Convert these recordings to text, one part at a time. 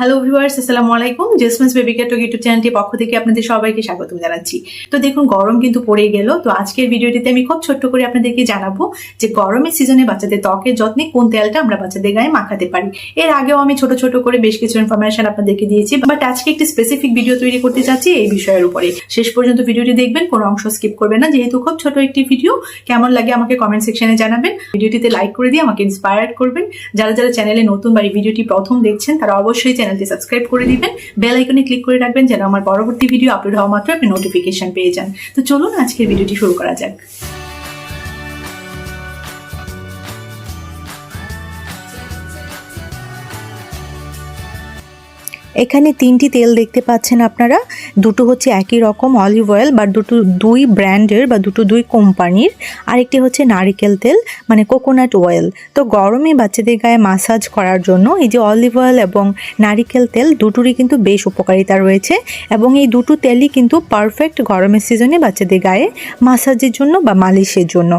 Hello viewers আসসালামু আলাইকুম জেসমিস baby ক্যাটো YouTube চ্যানেলটির পক্ষ থেকে আপনাদের সবাইকে স্বাগত জানাচ্ছি। তো দেখুন, গরম কিন্তু পড়ে গেল। তো আজকের ভিডিওটিতে আমি খুব ছোট্ট করে আপনাদেরকে জানাব যে গরমের সিজনে বাচ্চাদের ত্বকের যত্নে কোন তেলটা আমরা বাচ্চাদের গায়ে মাখাতে পারি। এর আগেও আমি ছোট ছোট করে বেশ কিছু ইনফরমেশন আপনাদেরকে দিয়েছি। বাট আজকে একটি স্পেসিফিক ভিডিও তৈরি করতে চাচ্ছি এই বিষয়ের উপরে। শেষ পর্যন্ত ভিডিওটি দেখবেন, কোনো অংশ স্কিপ করবেন না। যেহেতু খুব ছোট একটি ভিডিও কেমন লাগে আমাকে কমেন্ট সেকশনে জানাবেন। ভিডিওটিতে লাইক করে দিয়ে আমাকে ইন্সপায়ার করবেন। যারা যারা চ্যানেলে নতুন বা এই ভিডিওটি প্রথম দেখছেন, তারা অবশ্যই চ্যানেলটি সাবস্ক্রাইব করে দিবেন বেল আইকনে ক্লিক করে রাখবেন যেন আমার পরবর্তী ভিডিও আপলোড হওয়া মাত্র আপনি নোটিফিকেশন পেয়ে যান। তো চলুন আজকের ভিডিওটি শুরু করা যাক। এখানে তিনটি তেল দেখতে পাচ্ছেন আপনারা। দুটো হচ্ছে একই রকম অলিভ অয়েল বা দুটো দুই ব্র্যান্ডের, বা দুটো দুই কোম্পানির। আরেকটি হচ্ছে নারিকেল তেল মানে কোকোনাট অয়েল তো গরমে বাচ্চাদের গায়ে মাসাজ করার জন্য এই যে অলিভ অয়েল এবং নারিকেল তেল দুটোরই কিন্তু বেশ উপকারিতা রয়েছে। এবং এই দুটো তেলই কিন্তু পারফেক্ট গরমের সিজনে বাচ্চাদের গায়ে মাসাজের জন্য বা মালিশের জন্য।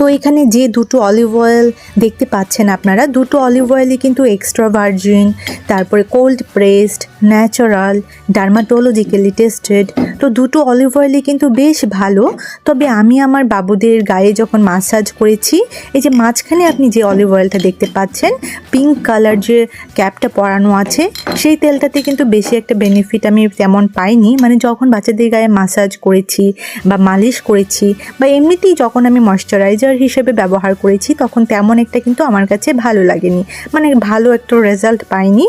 তো এখানে যে দুটো অলিভ অয়েল দেখতে পাচ্ছেন আপনারা, দুটো অলিভ অয়েলই কিন্তু এক্সট্রা ভার্জিন তারপরে cold pressed natural dermatologically tested তো দুটো অলিভ অয়েলই কিন্তু বেশ ভালো। তবে আমি আমার বাবুদের গায়ে যখন মাসাজ করেছি, এই যে মাঝখানে আপনি যে অলিভ অয়েলটা দেখতে পাচ্ছেন পিঙ্ক কালার যে ক্যাপটা পরানো আছে, সেই তেলটাতে কিন্তু বেশি একটা বেনিফিট আমি তেমন পাইনি। মানে যখন বাচ্চাদের গায়ে মাসাজ করেছি বা মালিশ করেছি বা এমনিতেই যখন আমি ময়শ্চারাইজার হিসেবে ব্যবহার করেছি, তখন তেমন একটা কিন্তু আমার কাছে ভালো লাগেনি। মানে ভালো একটা রেজাল্ট পাইনি।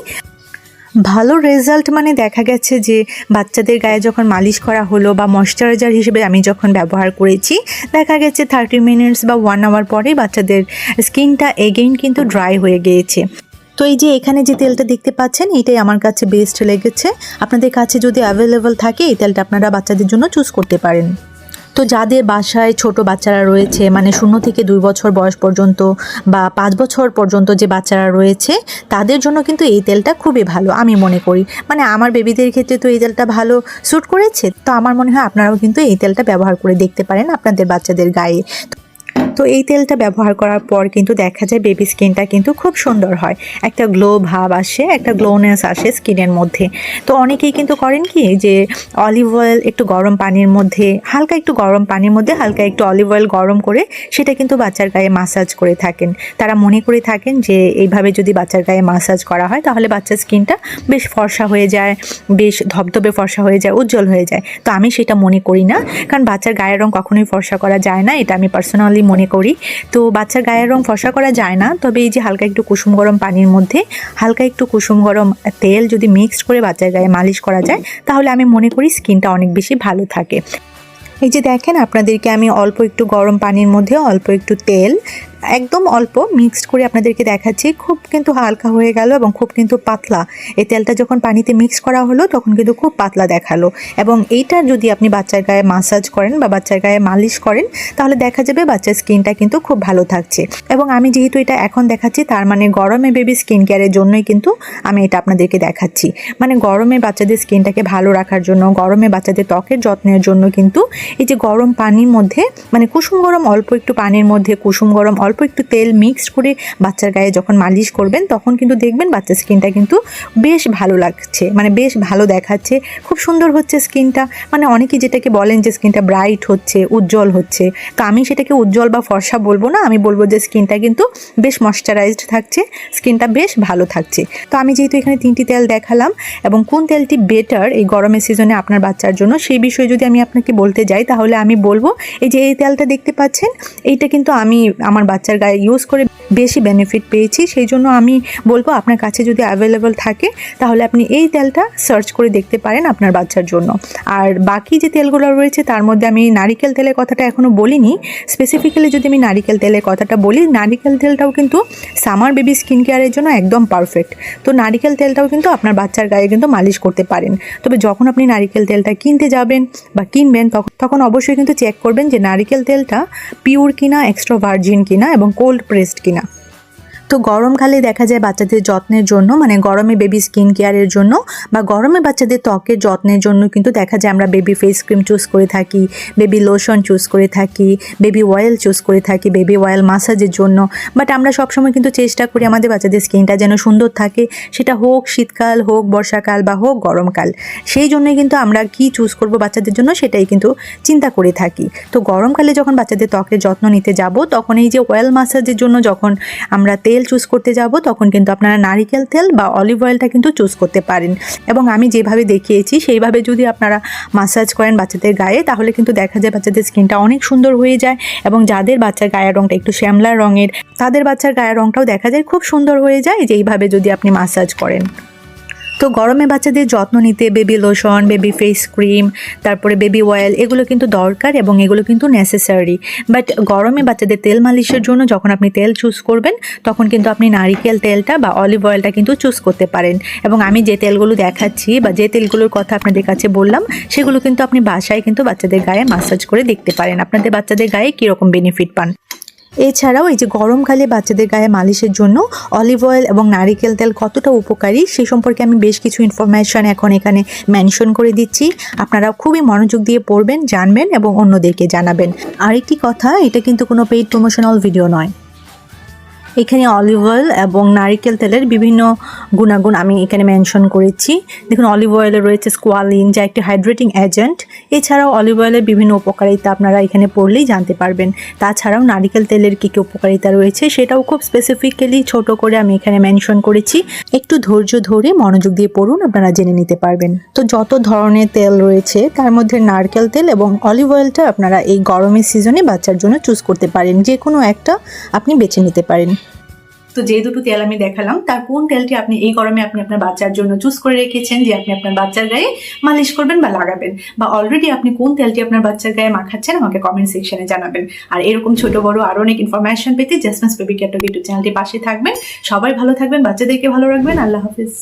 ভালো রেজাল্ট মানে দেখা গেছে যে, বাচ্চাদের গায়ে যখন মালিশ করা হলো বা ময়শ্চারাইজার হিসেবে আমি যখন ব্যবহার করেছি, দেখা গেছে থার্টি মিনিটস বা ওয়ান আওয়ার পরে বাচ্চাদের স্কিনটা এগেইন কিন্তু ড্রাই হয়ে গিয়েছে। তো এই যে এখানে যে তেলটা দেখতে পাচ্ছেন, এটাই আমার কাছে বেস্ট লেগেছে। আপনাদের কাছে যদি অ্যাভেলেবল থাকে, এই তেলটা আপনারা বাচ্চাদের জন্য চুজ করতে পারেন। তো যাদের বাসায় ছোট বাচ্চারা রয়েছে মানে শূন্য থেকে দুই বছর বয়স পর্যন্ত বা পাঁচ বছর পর্যন্ত যে বাচ্চারা রয়েছে, তাদের জন্য কিন্তু এই তেলটা খুবই ভালো, আমি মনে করি। মানে আমার বেবিদের ক্ষেত্রে তো এই তেলটা ভালো স্যুট করেছে, তো আমার মনে হয় আপনারাও কিন্তু এই তেলটা ব্যবহার করে দেখতে পারেন আপনাদের বাচ্চাদের গায়ে। তো এই তেলটা ব্যবহার করার পর কিন্তু দেখা যায় বেবি স্কিনটা কিন্তু খুব সুন্দর হয়। একটা গ্লো ভাব আসে, একটা গ্লোনেস আসে স্কিনের মধ্যে। তো অনেকেই কিন্তু করেন কি, যে অলিভ অয়েল একটু গরম পানির মধ্যে, হালকা একটু গরম পানির মধ্যে, হালকা একটু অলিভ অয়েল গরম করে সেটা কিন্তু বাচ্চার গায়ে মাসাজ করে থাকেন। তারা মনে করে থাকেন যে এইভাবে যদি বাচ্চার গায়ে মাসাজ করা হয়, তাহলে বাচ্চার স্কিনটা বেশ ফর্সা হয়ে যায়, বেশ ধবধবে ফর্সা হয়ে যায়, উজ্জ্বল হয়ে যায়। তো আমি সেটা মনে করি না, কারণ বাচ্চার গায়ের রং কখনোই ফর্সা করা যায় না, এটা আমি পার্সোনালি মনে করি। তো বাচ্চার গায়ের রং ফসা করা যায় না, তবে এই যে হালকা একটু কুসুম গরম পানির মধ্যে, হালকা একটু কুসুম গরম তেল যদি মিক্সড করে বাচ্চার গায়ে মালিশ করা যায়, তাহলে আমি মনে করি স্কিনটা অনেক বেশি ভালো থাকে। এই যে দেখেন, আপনাদেরকে আমি অল্প একটু গরম পানির মধ্যে অল্প একটু তেল একদম অল্প মিক্সড করে আপনাদেরকে দেখাচ্ছি। খুব কিন্তু হালকা হয়ে গেল এবং খুব কিন্তু পাতলা। এই তেলটা যখন পানিতে মিক্স করা হলো, তখন কিন্তু খুব পাতলা দেখাল। এবং এইটা যদি আপনি বাচ্চার গায়ে মাসাজ করেন বা বাচ্চার গায়ে মালিশ করেন, তাহলে দেখা যাবে বাচ্চার স্কিনটা কিন্তু খুব ভালো থাকছে। এবং আমি যেহেতু এটা এখন দেখাচ্ছি, তার মানে গরমে বেবি স্কিন কেয়ারের জন্যই কিন্তু আমি এটা আপনাদেরকে দেখাচ্ছি। মানে গরমে বাচ্চাদের স্কিনটাকে ভালো রাখার জন্য, গরমে বাচ্চাদের ত্বকের যত্নের জন্য কিন্তু এই যে গরম পানির মধ্যে মানে কুসুম গরম অল্প একটু পানির মধ্যে, কুসুম গরম অল্প একটু তেল মিক্সড করে বাচ্চার গায়ে যখন মালিশ করবেন, তখন কিন্তু দেখবেন বাচ্চার স্কিনটা কিন্তু বেশ ভালো লাগছে মানে বেশ ভালো দেখাচ্ছে। খুব সুন্দর হচ্ছে স্কিনটা মানে অনেকেই যেটাকে বলেন যে স্কিনটা ব্রাইট হচ্ছে, উজ্জ্বল হচ্ছে। তো আমি সেটাকে উজ্জ্বল বা ফর্সা বলব না, আমি বলব যে স্কিনটা কিন্তু বেশ ময়শ্চারাইজড থাকছে স্কিনটা বেশ ভালো থাকছে। তো আমি যেহেতু এখানে তিনটি তেল দেখালাম, এবং কোন তেলটি বেটার এই গরমের সিজনে আপনার বাচ্চার জন্য, সেই বিষয়ে যদি আমি আপনাকে বলতে যাই, তাহলে আমি বলব, এই যে এই তেলটা দেখতে পাচ্ছেন, এইটা কিন্তু আমি, আমার বাচ্চার গায়ে ইউজ করে বেশি বেনিফিট পেয়েছি, সেই জন্য আমি বলব আপনার কাছে যদি অ্যাভেলেবল থাকে, তাহলে আপনি এই তেলটা সার্চ করে দেখতে পারেন আপনার বাচ্চার জন্য। আর বাকি যে তেলগুলো রয়েছে, তার মধ্যে আমি নারিকেল তেলের কথাটা এখনও বলিনি। স্পেসিফিক্যালি যদি আমি নারিকেল তেলের কথাটা বলি, নারিকেল তেলটাও কিন্তু সামার বেবি স্কিন কেয়ারের জন্য একদম পারফেক্ট তো নারিকেল তেলটাও কিন্তু আপনার বাচ্চার গায়ে কিন্তু মালিশ করতে পারেন। তবে যখন আপনি নারিকেল তেলটা কিনতে যাবেন বা কিনবেন তখন তখন অবশ্যই কিন্তু চেক করবেন যে নারিকেল তেলটা পিওর কিনা এক্সট্রা ভার্জিন কিনা এবং কোল্ড প্রেসড কিনা। তো গরমকালে দেখা যায় বাচ্চাদের যত্নের জন্য মানে গরমে বেবি স্কিন কেয়ারের জন্য বা গরমে বাচ্চাদের ত্বকের যত্নের জন্য কিন্তু দেখা যায় আমরা বেবি ফেস ক্রিম চুজ করে থাকি বেবি লোশন চুজ করে থাকি বেবি অয়েল চুজ করে থাকি বেবি অয়েল মাসাজের জন্য। বাট আমরা সবসময় কিন্তু চেষ্টা করি আমাদের বাচ্চাদের স্কিনটা যেন সুন্দর থাকে, সেটা হোক শীতকাল, হোক বর্ষাকাল বা হোক গরমকাল। সেই জন্যই কিন্তু আমরা কি চুজ করব বাচ্চাদের জন্য সেটাই কিন্তু চিন্তা করে থাকি। তো গরমকালে যখন বাচ্চাদের ত্বকের যত্ন নিতে যাব, তখন এই যে অয়েল মাসাজের জন্য যখন আমরা তেল চুজ করতে যাব, তখন কিন্তু আপনারা নারিকেল তেল বা অলিভ অয়েলটা কিন্তু চুজ করতে পারেন। এবং আমি যেভাবে দেখিয়েছি, সেইভাবে যদি আপনারা মাসাজ করেন বাচ্চাদের গায়ে, তাহলে কিন্তু দেখা যায় বাচ্চাদের স্কিনটা অনেক সুন্দর হয়ে যায় এবং যাদের বাচ্চার গায়ের রঙটা একটু শ্যামলা রঙের, তাদের বাচ্চার গায়ের রঙটাও দেখা যায় খুব সুন্দর হয়ে যায় যে এইভাবে যদি আপনি মাসাজ করেন। তো গরমে বাচ্চাদের যত্ন নিতে baby lotion baby face cream তারপরে বেবি অয়েল এগুলো কিন্তু দরকার এবং এগুলো কিন্তু নেসেসারি বাট গরমে বাচ্চাদের তেল মালিশের জন্য যখন আপনি তেল চুজ করবেন, তখন কিন্তু আপনি নারিকেল তেলটা বা অলিভ অয়েলটা কিন্তু চুজ করতে পারেন। এবং আমি যে তেলগুলো দেখাচ্ছি বা যে তেলগুলোর কথা আপনাদের কাছে বললাম, সেগুলো কিন্তু আপনি বাসায় কিন্তু বাচ্চাদের গায়ে মাসাজ করে দেখতে পারেন। আপনাদের বাচ্চাদের গায়ে কীরকম বেনিফিট পান? এছাড়াও এই যে গরমকালে বাচ্চাদের গায়ে মালিশের জন্য অলিভ অয়েল এবং নারিকেল তেল কতটা উপকারী, সে সম্পর্কে আমি বেশ কিছু ইনফরমেশন এখন এখানে মেনশন করে দিচ্ছি। আপনারা খুবই মনোযোগ দিয়ে পড়বেন, জানবেন এবং অন্যদেরকে জানাবেন। আরেকটি কথা, এটা কিন্তু কোনো পেইড প্রমোশনাল ভিডিও নয়। এখানে অলিভ অয়েল এবং নারিকেল তেলের বিভিন্ন গুণাগুণ আমি এখানে মেনশন করেছি। দেখুন অলিভ অয়েলে রয়েছে স্কোয়ালিন যা একটি হাইড্রেটিং এজেন্ট এছাড়াও অলিভ অয়েলের বিভিন্ন উপকারিতা আপনারা এখানে পড়লেই জানতে পারবেন। তাছাড়াও নারিকেল তেলের কী কী উপকারিতা রয়েছে সেটাও খুব স্পেসিফিক্যালি ছোট করে আমি এখানে মেনশন করেছি। একটু ধৈর্য ধরে মনোযোগ দিয়ে পড়ুন, আপনারা জেনে নিতে পারবেন। তো যত ধরনের তেল রয়েছে, তার মধ্যে নারকেল তেল এবং অলিভ অয়েলটা আপনারা এই গরমের সিজনে বাচ্চার জন্য চুজ করতে পারেন। যে কোনো একটা আপনি বেছে নিতে পারেন। তো যে দুটো তেল আমি দেখালাম, তার কোন তেলটি আপনি এই গরমে আপনি আপনার বাচ্চার জন্য চুজ করে রেখেছেন যে আপনি আপনার বাচ্চার গায়ে মালিশ করবেন বা লাগাবেন? বা অলরেডি আপনি কোন তেলটি আপনার বাচ্চার গায়ে মাখাচ্ছেন আমাকে কমেন্ট সেকশনে জানাবেন। আর এরকম ছোট বড় আরও অনেক ইনফরমেশন পেতে জাসমাস বেবি ক্যাটো ইউটিউব চ্যানেলটি পাশে থাকবেন। সবাই ভালো থাকবেন, বাচ্চাদেরকে ভালো রাখবেন। আল্লাহ হাফিজ।